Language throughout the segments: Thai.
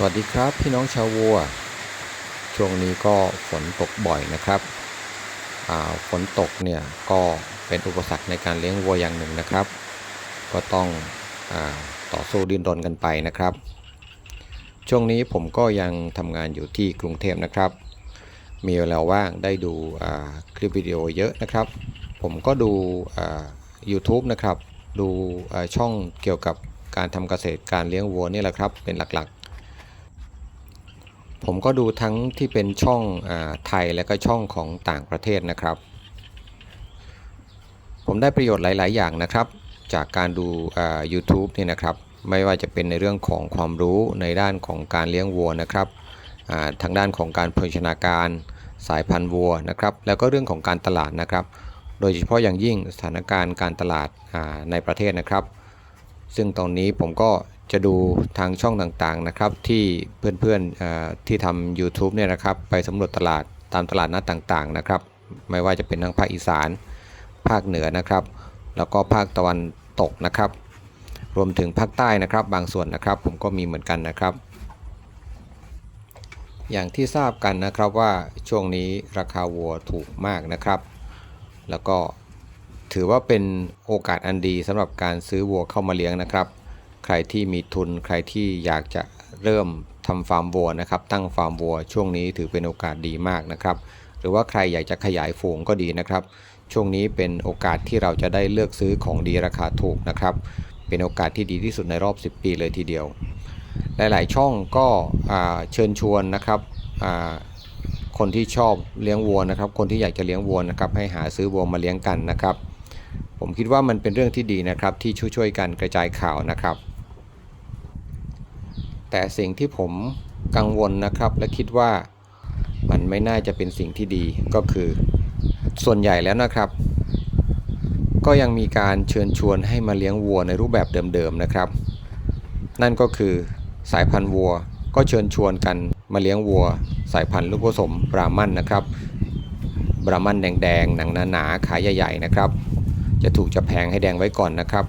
สวัสดีครับพี่น้องชาววัว ช่วงนี้ก็ฝนตกบ่อยนะครับฝนตกเนี่ยก็เป็นอุปสรรคในการเลี้ยงวัวอย่างหนึ่งนะครับ ก็ต้องอต่อสู้ดิ้นรนกันไปนะครับ ช่วงนี้ผมก็ยังทำงานอยู่ที่กรุงเทพนะครับ มีเวลาว่างได้ดูคลิปวิดีโอเยอะนะครับ ผมก็ดู YouTube นะครับ ดูช่องเกี่ยวกับการทำเกษตรการเลี้ยงวัวนี่แหละครับเป็นหลักๆ ผมก็ดูทั้งที่เป็นช่องอไทยและก็ช่องของต่างประเทศนะครับ ผมได้ประโยชน์หลาย ๆ อย่างนะครับ จากการดูอ่า YouTube นี่นะครับ ไม่ว่าจะเป็นในเรื่องของความรู้ในด้านของการเลี้ยงวัวนะครับทางด้านของการโภชนาการสายพันธุ์วัวนะครับ แล้วก็เรื่องของการตลาดนะครับ โดยเฉพาะอย่างยิ่งสถานการณ์การตลาดในประเทศนะครับ ซึ่งตอนนี้ผมก็ จะดูทางช่องต่างๆนะครับ ที่เพื่อนๆที่ทำ u t u b e เนี่ยนะครับ ไปสำรวจตลาดตามตลาดนัดต่างๆนะครับ ไม่ว่าจะเป็นทั้งภาคอีสาน ภาคเหนือนะครับ แล้วก็ภาคตะวันตกนะครับ รวมถึงภาคใต้นะครับ บางส่วนนะครับ ผมก็มีเหมือนกันนะครับ อย่างที่ทราบกันนะครับว่าช่วงนี้ราคาวัวถูกมากนะครับ แล้วก็ถือว่าเป็นโอกาสอันดีสำหรับการซื้อวัวเข้ามาเลี้ยงนะครับ ใครที่มีทุนใครที่อยากจะเริ่มทำฟาร์มวัวนะครับ ตั้งฟาร์มวัวช่วงนี้ถือเป็นโอกาสดีมากนะครับ หรือว่าใครอยากจะขยายฝูงก็ดีนะครับ ช่วงนี้เป็นโอกาสที่เราจะได้เลือกซื้อของดีราคาถูกนะครับ เป็นโอกาสที่ดีที่สุดในรอบ 10 ปีเลยทีเดียว หลาย ๆ ช่องก็เชิญชวนนะครับคนที่ชอบเลี้ยงวัวนะครับ คนที่อยากจะเลี้ยงวัวนะครับ ให้หาซื้อวัวมาเลี้ยงกันนะครับ ผมคิดว่ามันเป็นเรื่องที่ดีนะครับที่ช่วยๆกันกระจายข่าวนะครับ แต่สิ่งที่ผมกังวลนะครับ และคิดว่ามันไม่น่าจะเป็นสิ่งที่ดีก็คือ ส่วนใหญ่แล้วนะครับ ก็ยังมีการเชิญชวนให้มาเลี้ยงวัวในรูปแบบเดิมๆนะครับ นั่นก็คือสายพันธุ์วัวก็เชิญชวนกันมาเลี้ยงวัว สายพันธุ์ลูกผสมบราหมันนะครับ บราหมันแดงๆหนังหนาๆขาใหญ่ๆนะครับ จะถูกจะแพงให้แดงไว้ก่อนนะครับ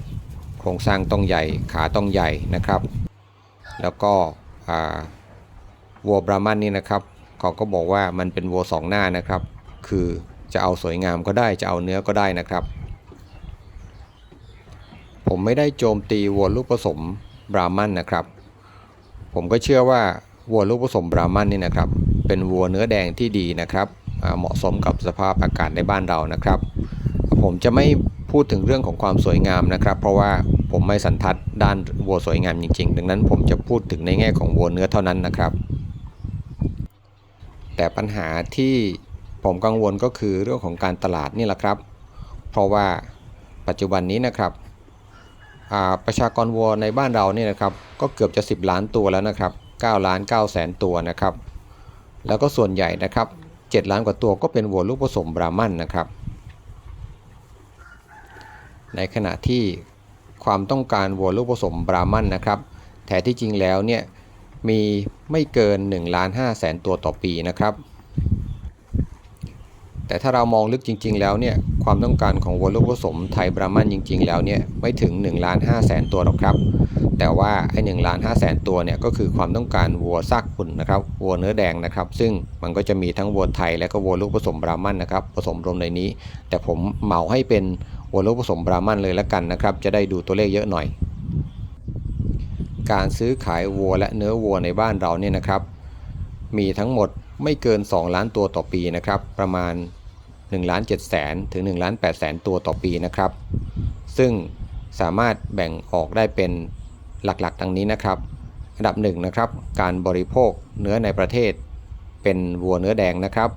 โครงสร้างต้องใหญ่ขาต้องใหญ่นะครับ แล้วก็วัวบรามันนี่นะครับเขาก็บอกว่ามันเป็นวัวสองหน้านะครับ คือจะเอาสวยงามก็ได้จะเอาเนื้อก็ได้นะครับ ผมไม่ได้โจมตีวัวลูกผสมบรามันนะครับ ผมก็เชื่อว่าวัวลูกผสมบรามันนี่นะครับ เป็นวัวเนื้อแดงที่ดีนะครับเหมาะสมกับสภาพอากาศในบ้านเรานะครับ ผมจะไม่พูดถึงเรื่องของความสวยงามนะครับ เพราะว่า ผมไม่สันทัดด้านวัวสวยงามจริง ๆ ดังนั้นผมจะพูดถึงในแง่ของวัวเนื้อเท่านั้นนะครับ แต่ปัญหาที่ผมกังวลก็คือเรื่องของการตลาดนี่แหละครับ เพราะว่าปัจจุบันนี้นะครับประชากรวัวในบ้านเราเนี่ยนะครับก็เกือบจะ 10 ล้านตัวแล้วนะครับ9ล้าน9แสนตัวนะครับ แล้วก็ส่วนใหญ่นะครับ 7 ล้านกว่าตัวก็เป็นวัวลูกผสมบรามันนะครับ ในขณะที่ ความต้องการวัวลูกผสมบราหมันนะครับแท้ที่จริงแล้วเนี่ยมีไม่เกิน1ล้าน5แสนตัวต่อปีนะครับ แต่ถ้าเรามองลึกจริง ๆ แล้วเนี่ยความต้องการของวัวลูกผสมไทยบราหมันจริง ๆ แล้วเนี่ยไม่ถึง1ล้าน5แสนตัวหรอกครับ แต่ว่าไอ้หนึ่งล้านห้าแสนตัวเนี่ยก็คือความต้องการวัวซากขุนนะครับวัวเนื้อแดงนะครับ ซึ่งมันก็จะมีทั้งวัวไทยและก็วัวลูกผสมบราหมันนะครับผสมรวมในนี้ แต่ผมเหมาให้เป็น วัวลูกผสมบราหมันเลยละกันนะครับ จะได้ดูตัวเลขเยอะหน่อย การซื้อขายวัวและเนื้อวัวในบ้านเราเนี่ยนะครับ มีทั้งหมดไม่เกิน 2 ล้านตัวต่อปีนะครับ ประมาณ1ล้าน7แสนถึง1ล้าน8แสนตัวต่อปีนะครับ ซึ่งสามารถแบ่งออกได้เป็นหลักๆดังนี้นะครับ อันดับหนึ่งนะครับ การบริโภคเนื้อในประเทศ เป็นวัวเนื้อแดงนะครับ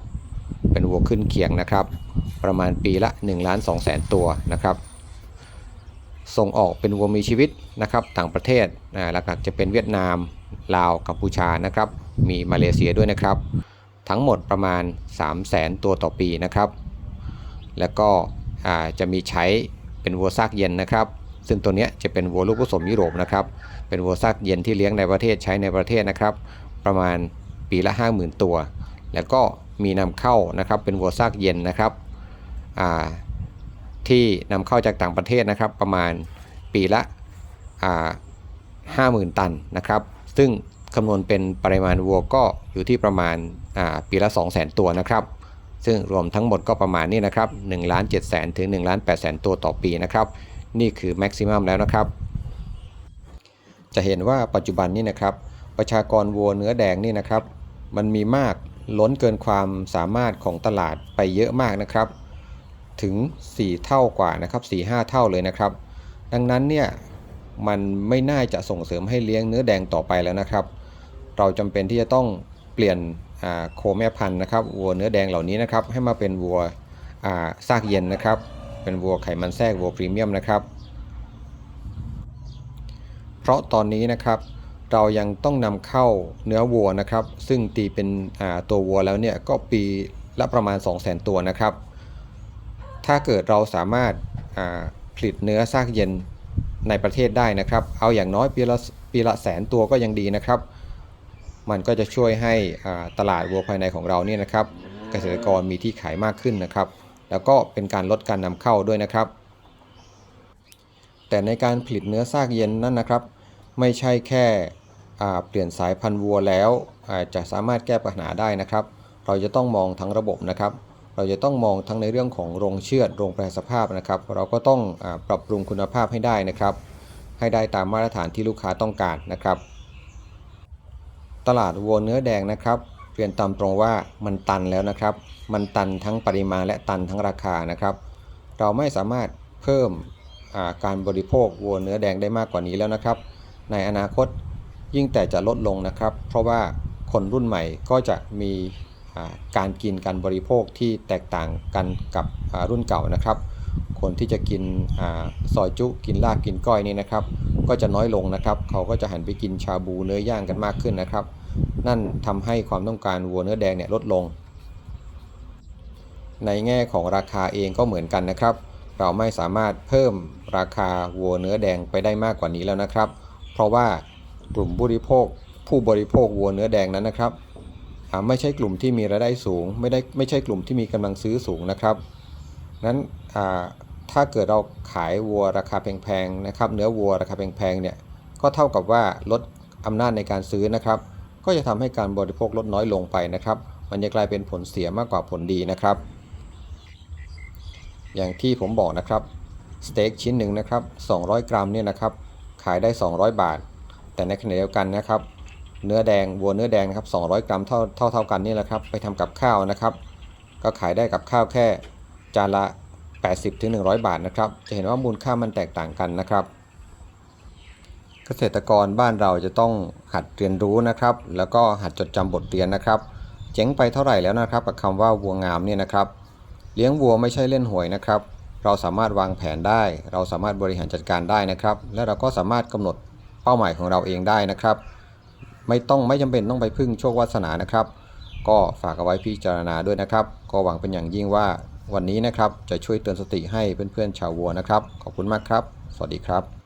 เป็นวัวขึ้นเคียงนะครับ ประมาณปีละ1ล้าน2แสนตัวนะครับ ส่งออกเป็นวัวมีชีวิตนะครับต่างประเทศหลักๆจะเป็นเวียดนาม ลาว กัมพูชานะครับ มีมาเลเซียด้วยนะครับ ทั้งหมดประมาณ 3 0 0แสนตัวต่อปีนะครับ แล้วก็จะมีใช้เป็นวัวซากเย็นนะครับ ซึ่งตัวนี้จะเป็นวัวลูกผสมยุโรปนะครับ เป็นวัวซากเย็นที่เลี้ยงในประเทศใช้ในประเทศนะครับ ประมาณปีละ 50,000 ตัว แล้วก็มีนำเข้านะครับเป็นวัวซากเย็นนะครับ ที่นำเข้าจากต่างประเทศนะครับ ประมาณปีละอ่า50,000ตันนะครับ ซึ่งคำนวณเป็นปริมาณวัวก็อยู่ที่ประมาณาปีละ 2 0 0 0 0 0 ตัวนะครับ ซึ่งรวมทั้งหมดก็ประมาณนี้นะครับ1ล้าน7แสนถึง1ล้าน8แสนตัวต่อปีนะครับ นี่คือแม็กซิมัมแล้วนะครับ จะเห็นว่าปัจจุบันนี้นะครับ ประชากรวัวเนื้อแดงนี่นะครับ มันมีมากล้นเกินความสามารถของตลาดไปเยอะมากนะครับ ถึง 4 เท่ากว่านะครับ4-5 เท่าเลยนะครับ ดังนั้นเนี่ยมันไม่น่าจะส่งเสริมให้เลี้ยงเนื้อแดงต่อไปแล้วนะครับ เราจำเป็นที่จะต้องเปลี่ยนโคแม่พันธุ์นะครับวัวเนื้อแดงเหล่านี้นะครับให้มาเป็นวัวซากเย็นนะครับ เป็นวัวไขมันแทรกวัวพรีเมียมนะครับ เพราะตอนนี้นะครับเรายังต้องนำเข้าเนื้อวัวนะครับ ซึ่งตีเป็นตัววัวแล้วเนี่ยก็ปีละประมาณ 2 0 0 0 0 0 ตัวนะครับ ถ้าเกิดเราสามารถาผลิตเนื้อซากเย็นในประเทศได้นะครับ เอาอย่างน้อยปีละปีละแสนตัวก็ยังดีนะครับ มันก็จะช่วยให้ตลาดวัวภายในของเราเนี่ยนะครับ เกษตรกรมีที่ขายมากขึ้นนะครับ แล้วก็เป็นการลดการนำเข้าด้วยนะครับ แต่ในการผลิตเนื้อซากเย็นนั่นนะครับ ไม่ใช่แค่เปลี่ยนสายพันธุ์วัวแล้วจะสามารถแก้ปัญหาได้นะครับ เราจะต้องมองทั้งระบบนะครับ เราจะต้องมองทั้งในเรื่องของโรงเชือดโรงแปรสภาพนะครับ เราก็ต้องอปรับปรุงคุณภาพให้ได้นะครับ ให้ได้ตามมาตรฐานที่ลูกค้าต้องการนะครับ ตลาดวัวเนื้อแดงนะครับเรียนตามตรงว่ามันตันแล้วนะครับ มันตันทั้งปริมาณและตันทั้งราคานะครับ เราไม่สามารถเพิ่มาการบริโภควัวเนื้อแดงได้มากกว่านี้แล้วนะครับ ในอนาคตยิ่งแต่จะลดลงนะครับ เพราะว่าคนรุ่นใหม่ก็จะมี การกินการบริโภคที่แตกต่างกันกับรุ่นเก่านะครับ คนที่จะกินอซอยจุกินลาบกินก้อยนี่นะครับ ก็จะน้อยลงนะครับ เขาก็จะหันไปกินชาบูเนื้อย่างกันมากขึ้นนะครับ นั่นทำให้ความต้องการวัวเนื้อแดงเนี่ยลดลง ในแง่ของราคาเองก็เหมือนกันนะครับ เราไม่สามารถเพิ่มราคาวัวเนื้อแดงไปได้มากกว่านี้แล้วนะครับ เพราะว่ากลุ่มบริโภคผู้บริโภควัวเนื้อแดงนั้นนะครับ ไม่ใช่กลุ่มที่มีรายได้สูง ไม่ได้ไม่ใช่กลุ่มที่มีกำลังซื้อสูงนะครับนั้นถ้าเกิดเราขายวัวราคาแพงๆนะครับ เนื้อวัวราคาแพงๆเนี่ยก็เท่ากับว่าลดอำนาจในการซื้อนะครับ ก็จะทำให้การบริโภคลดน้อยลงไปนะครับ มันจะกลายเป็นผลเสียมากกว่าผลดีนะครับ อย่างที่ผมบอกนะครับสเต็กชิ้นหนึ่งนะครับ200 กรัมเนี่ยนะครับขายได้ 200 บาท แต่ในขณะเดียวกันนะครับ เนื้อแดงวัวเนื้อแดงนะครับ200 กรัมเท่าเท่าเท่ากันนี่แหละครับ ไปทำกับข้าวนะครับ ก็ขายได้กับข้าวแค่จานละ 80ถึง100 บาทนะครับ จะเห็นว่ามูลค่ามันแตกต่างกันนะครับ เกษตรกรบ้านเราจะต้องหัดเรียนรู้นะครับ แล้วก็หัดจดจำบทเรียนนะครับ เจ๊งไปเท่าไหร่แล้วนะครับกับคำว่าวัวงามเนี่ยนะครับ เลี้ยงวัวไม่ใช่เล่นหวยนะครับ เราสามารถวางแผนได้ เราสามารถบริหารจัดการได้นะครับ และเราก็สามารถกำหนดเป้าหมายของเราเองได้นะครับ ไม่ต้องไม่จำเป็นต้องไปพึ่งโชควาสนานะครับ ก็ฝากเอาไว้พิจารณาด้วยนะครับ ก็หวังเป็นอย่างยิ่งว่าวันนี้นะครับจะช่วยเตือนสติให้เพื่อนๆชาววัวนะครับ ขอบคุณมากครับ สวัสดีครับ